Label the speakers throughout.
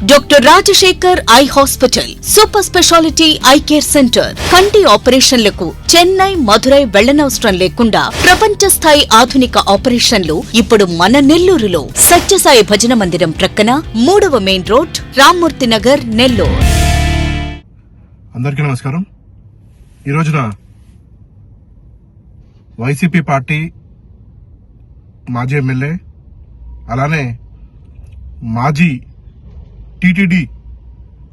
Speaker 1: Doctor Rajasekhar eye hospital super speciality eye care centre కంటి ఆపరేషన్లకు చెన్నై మధురై వెళ్ళనవసరం లేకుండా ప్రపంచ స్థాయి ఆధునిక ఆపరేషన్లు ఇప్పుడు మన నెల్లూరులో సత్యసాయి భజన మందిరం ప్రక్కన మూడవ మెయిన్ రోడ్ రామ్మూర్తి నగర్ నెల్లూరు
Speaker 2: అందరికీ నమస్కారం ఈ రోజున వైసీపీ పార్టీ మాజీ ఎమ్మెల్యే అలానే మాజీ TTD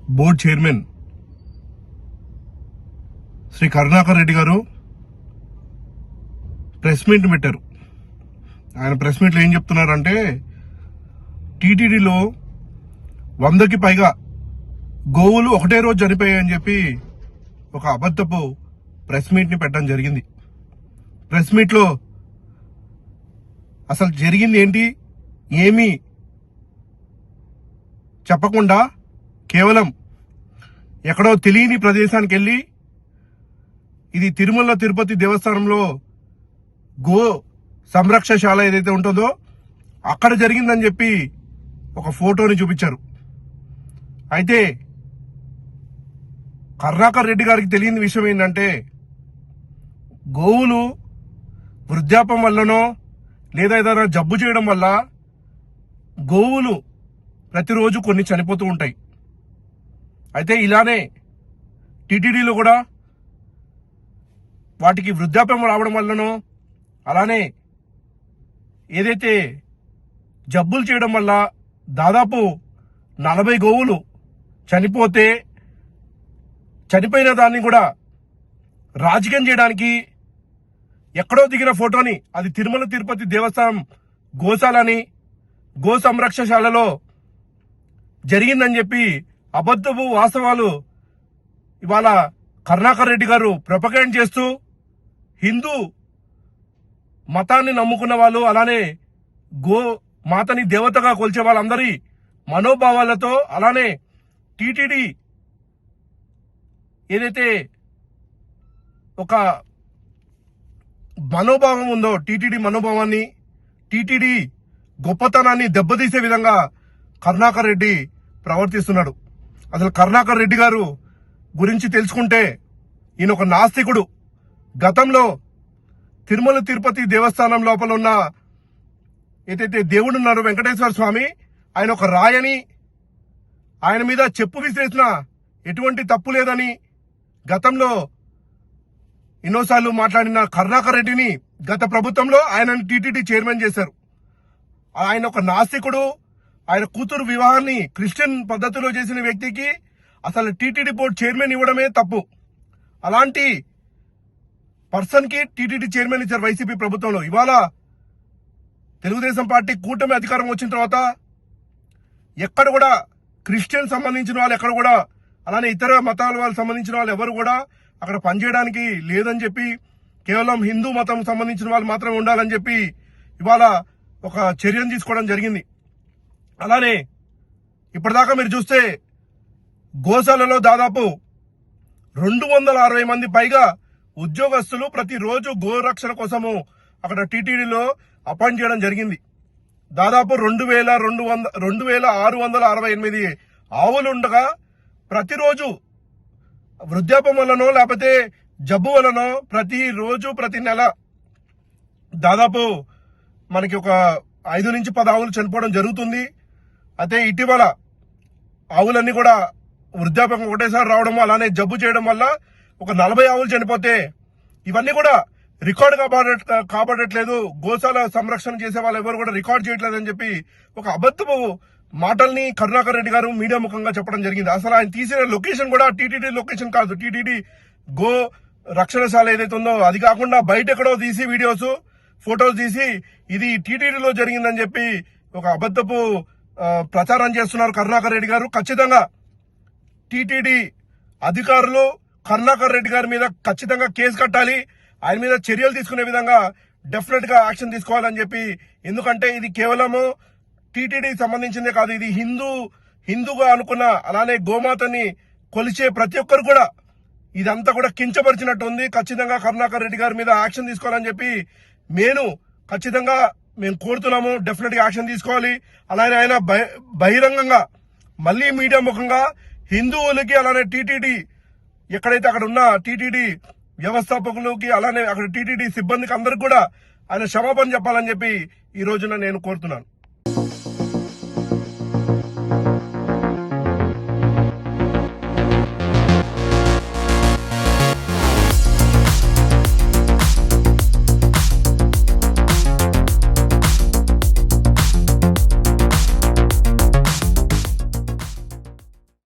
Speaker 2: board chairman Shri Karunakar Reddy garu press meet పెట్టారు. ఆయన ప్రెస్ మీట్లో ఏం చెప్తున్నారంటే టీటీడీలో వందకి పైగా గోవులు ఒకటే రోజు చనిపోయాయని చెప్పి ఒక అబద్ధపు ప్రెస్ మీట్ని పెట్టడం జరిగింది. ప్రెస్ మీట్లో అసలు జరిగింది ఏంటి? ఏమీ చెప్పకుండా కేవలం ఎక్కడో తెలియని ప్రదేశానికి వెళ్ళి ఇది తిరుమల తిరుపతి దేవస్థానంలో గో సంరక్షశాల ఏదైతే ఉంటుందో అక్కడ జరిగిందని చెప్పి ఒక ఫోటోని చూపించారు. అయితే కర్ణాకర్ రెడ్డి గారికి తెలియని విషయం ఏంటంటే గోవులు వృద్ధాపం వల్లనో లేదా ఏదైనా జబ్బు చేయడం వల్ల గోవులు ప్రతిరోజు కొన్ని చనిపోతూ ఉంటాయి. అయితే ఇలానే టీటీడీలో కూడా వాటికి వృద్ధాప్యం రావడం వల్లనో అలానే ఏదైతే జబ్బులు చేయడం వల్ల దాదాపు నలభై గోవులు చనిపోతే చనిపోయిన దాన్ని కూడా రాజకీయం చేయడానికి ఎక్కడో దిగిన ఫోటోని అది తిరుమల తిరుపతి దేవస్థానం గోశాలని గో సంరక్షశాలలో జరిగిందని చెప్పి అబద్ధపు వాస్తవాలు ఇవాళ కరుణాకర్ రెడ్డి గారు ప్రొపగేండ్ చేస్తూ హిందూ మతాన్ని నమ్ముకున్న వాళ్ళు అలానే గో మాతని దేవతగా కొల్చే వాళ్ళందరి మనోభావాలతో అలానే టీటీడీ ఏదైతే ఒక మనోభావం ఉందో టీటీడీ మనోభావాన్ని టీటీడీ గొప్పతనాన్ని దెబ్బతీసే విధంగా కరుణాకర్ రెడ్డి ప్రవర్తిస్తున్నాడు. అసలు కరుణాకర్ రెడ్డి గారు గురించి తెలుసుకుంటే ఈయన ఒక నాస్తికుడు. గతంలో తిరుమల తిరుపతి దేవస్థానం లోపల ఉన్న ఏదైతే దేవుడు ఉన్నారో వెంకటేశ్వర స్వామి ఆయన ఒక రాయని ఆయన మీద చెప్పు విసిరేసిన ఎటువంటి తప్పు లేదని గతంలో ఎన్నోసార్లు మాట్లాడిన కరుణాకర్ రెడ్డిని గత ప్రభుత్వంలో ఆయనను టీటీడీ చైర్మన్ చేశారు. ఆయన ఒక నాస్తికుడు ఆయన కూతురు వివాహాన్ని క్రిస్టియన్ పద్ధతిలో చేసిన వ్యక్తికి అసలు టీటీడీ బోర్డు చైర్మన్ ఇవ్వడమే తప్పు. అలాంటి పర్సన్కి టీటీడీ చైర్మన్ ఇచ్చారు వైసీపీ ప్రభుత్వంలో. ఇవాళ తెలుగుదేశం పార్టీ కూటమి అధికారం వచ్చిన తర్వాత ఎక్కడ కూడా క్రిస్టియన్ సంబంధించిన వాళ్ళు ఎక్కడ కూడా అలానే ఇతర మతాల వాళ్ళకి సంబంధించిన వాళ్ళు ఎవరు కూడా అక్కడ పనిచేయడానికి లేదని చెప్పి కేవలం హిందూ మతం సంబంధించిన వాళ్ళు మాత్రమే ఉండాలని చెప్పి ఇవాళ ఒక చర్యను తీసుకోవడం జరిగింది. అలానే ఇప్పటిదాకా మీరు చూస్తే గోశాలలో దాదాపు రెండు వందల అరవై మంది పైగా ఉద్యోగస్తులు ప్రతిరోజు గోరక్షణ కోసము అక్కడ టీటీడీలో అపాయింట్ చేయడం జరిగింది. దాదాపు రెండు వేల రెండు వంద రెండు వేల ఆరు వందల అరవై ఎనిమిది ఆవులు ఉండగా ప్రతిరోజు వృద్ధాపం వలనో లేకపోతే జబ్బు వలనో ప్రతిరోజు ప్రతి నెల దాదాపు మనకి ఒక ఐదు నుంచి పది ఆవులు చనిపోవడం జరుగుతుంది. అయితే ఇటీవల ఆవులన్నీ కూడా వృద్ధాప్యం ఒకటేసారి రావడం అలానే జబ్బు చేయడం వల్ల ఒక నలభై ఆవులు చనిపోతే ఇవన్నీ కూడా రికార్డ్ కాబట్ట కాబట్టట్లేదు గోశాల సంరక్షణ చేసే వాళ్ళు ఎవరు కూడా రికార్డ్ చేయట్లేదు అని చెప్పి ఒక అబద్ధపు మాటల్ని కరుణాకర్ రెడ్డి గారు మీడియా ముఖంగా చెప్పడం జరిగింది. అసలు ఆయన తీసిన లొకేషన్ కూడా టీటీడీ లొకేషన్ కాదు. టీటీడీ గో రక్షణశాల ఏదైతే ఉందో అది కాకుండా బయట ఎక్కడో తీసి వీడియోస్ ఫొటోస్ తీసి ఇది టీటీడీలో జరిగిందని చెప్పి ఒక అబద్ధపు ప్రచారం చేస్తున్నారు కరుణాకర్ రెడ్డి గారు. ఖచ్చితంగా టీటీడీ అధికారులు కరుణాకర్ రెడ్డి గారి మీద ఖచ్చితంగా కేసు కట్టాలి. ఆయన మీద చర్యలు తీసుకునే విధంగా డెఫినెట్గా యాక్షన్ తీసుకోవాలని చెప్పి ఎందుకంటే ఇది కేవలము టీటీడీకి సంబంధించిందే కాదు ఇది హిందూ హిందూగా అనుకున్న అలానే గోమాతని కొలిచే ప్రతి ఒక్కరు కూడా ఇదంతా కూడా కించపరిచినట్టు ఉంది ఖచ్చితంగా కరుణాకర్ రెడ్డి గారి మీద యాక్షన్ తీసుకోవాలని చెప్పి నేను ఖచ్చితంగా మేము కోరుతున్నాము డెఫినెట్గా యాక్షన్ తీసుకోవాలి. అలానే ఆయన బహిరంగంగా మళ్ళీ మీడియా ముఖంగా హిందువులకి అలానే టీటీడీ ఎక్కడైతే అక్కడ ఉన్న టీటీడీ వ్యవస్థాపకులకి అలానే అక్కడ టీటీడీ సిబ్బందికి అందరికి కూడా ఆయన క్షమాపణ చెప్పాలని చెప్పి ఈ రోజున నేను కోరుతున్నాను.